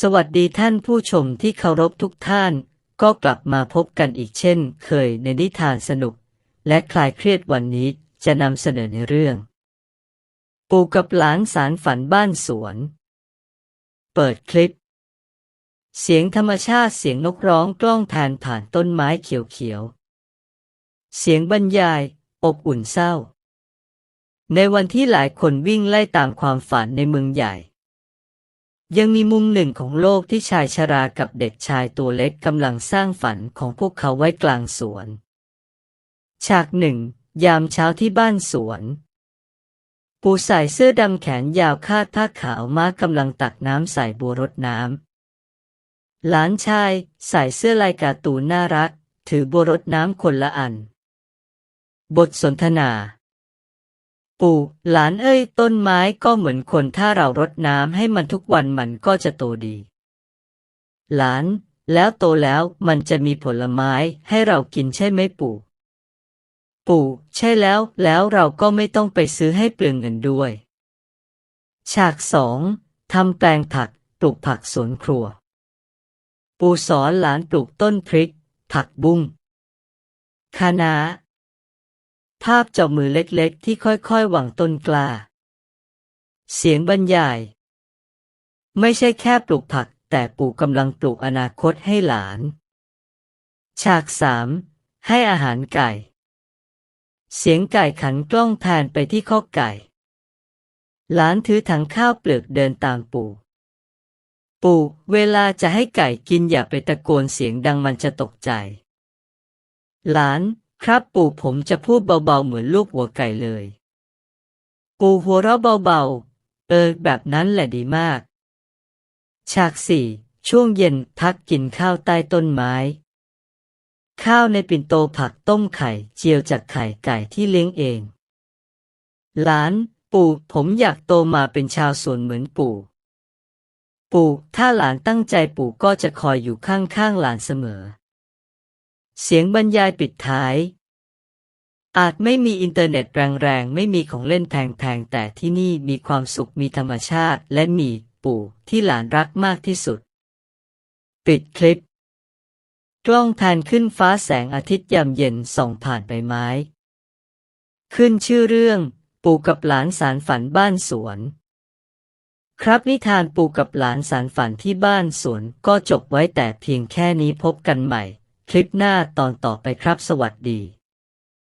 สวัสดีท่านผู้ชมที่เคารพทุกท่าน ก็กลับมาพบกันอีกเช่น เคยในนิทานสนุก และคลายเครียดวันนี้จะนำเสนอในเรื่อง ปู่กับหลานสารฝันบ้านสวน เปิดคลิป เสียงธรรมชาติเสียงนกร้องกล้องแทนผ่านต้นไม้เขียวๆ เสียงบรรยาย อบอุ่นเศร้า ในวันที่หลายคนวิ่งไล่ตามความฝันในเมืองใหญ่ ยังมีมุมหนึ่งของโลกที่ชายชรากับเด็กชายตัวเล็กกำลังสร้างฝันของพวกเขาไว้กลางสวน ฉากหนึ่ง ยามเช้าที่บ้านสวน ปู่ใส่เสื้อดำแขนยาวคาดผ้าขาวม้ากำลังตักน้ำใส่บัวรดน้ำ หลานชายใส่เสื้อลายการ์ตูนน่ารัก ถือบัวรดน้ำคนละอัน บทสนทนา ปู่หลานเอ้ยต้นไม้ก็เหมือนคนถ้าเรารดน้ำให้มันทุกวันมันก็จะโตดี หลาน แล้วโตแล้วมันจะมีผลไม้ให้เรากินใช่ไหมปู่ ปู่ ใช่แล้ว แล้วเราก็ไม่ต้องไปซื้อให้เปลืองเงินด้วย ฉากสองทำแปลงผักปลูกผักสวนครัว ปู่สอนหลานปลูกต้นพริก ผักบุ้งคะน้า ภาพเจ้ามือเล็กๆ ที่ค่อยๆหว่างต้นกล้า เสียงบรรยาย ไม่ใช่แค่ปลูกผัก แต่ปู่กำลังปลูกอนาคตให้หลาน ฉากสามให้อาหารไก่ เสียงไก่ขันกล้องแทนไปที่ข้อไก่ หลานถือถังข้าวเปลือกเดินตามปู่ ปู่เวลาจะให้ไก่กินอย่าไปตะโกนเสียงดังมันจะตกใจ หลาน ครับปู่ผมจะพูดเบาๆเหมือนลูกหัวไก่เลย ปู่หัวเราะเบาๆ เออแบบนั้นแหละดีมาก ฉากสี่ช่วงเย็นพักกินข้าวใต้ต้นไม้ ข้าวในปิ่นโตผักต้มไข่เจียวจากไข่ไก่ที่เลี้ยงเอง หลานปู่ผมอยากโตมาเป็นชาวสวนเหมือนปู่ ปู่ถ้าหลานตั้งใจปู่ก็จะคอยอยู่ข้างๆหลานเสมอ เสียงบรรยายปิดท้าย อาจไม่มีอินเทอร์เน็ตแรงๆ ไม่มีของเล่นแพงๆ แต่ที่นี่มีความสุขมีธรรมชาติ และมีปู่ที่หลานรักมากที่สุด ปิดคลิป กล้องแทนขึ้นฟ้าแสงอาทิตย์ยามเย็นส่องผ่านใบไม้ ขึ้นชื่อเรื่อง ปู่กับหลานสารฝันบ้านสวน ครับนิทานปู่กับหลานสารฝันที่บ้านสวนก็จบไว้แต่เพียงแค่นี้พบกันใหม่ คลิปหน้าตอนต่อไปครับสวัสดี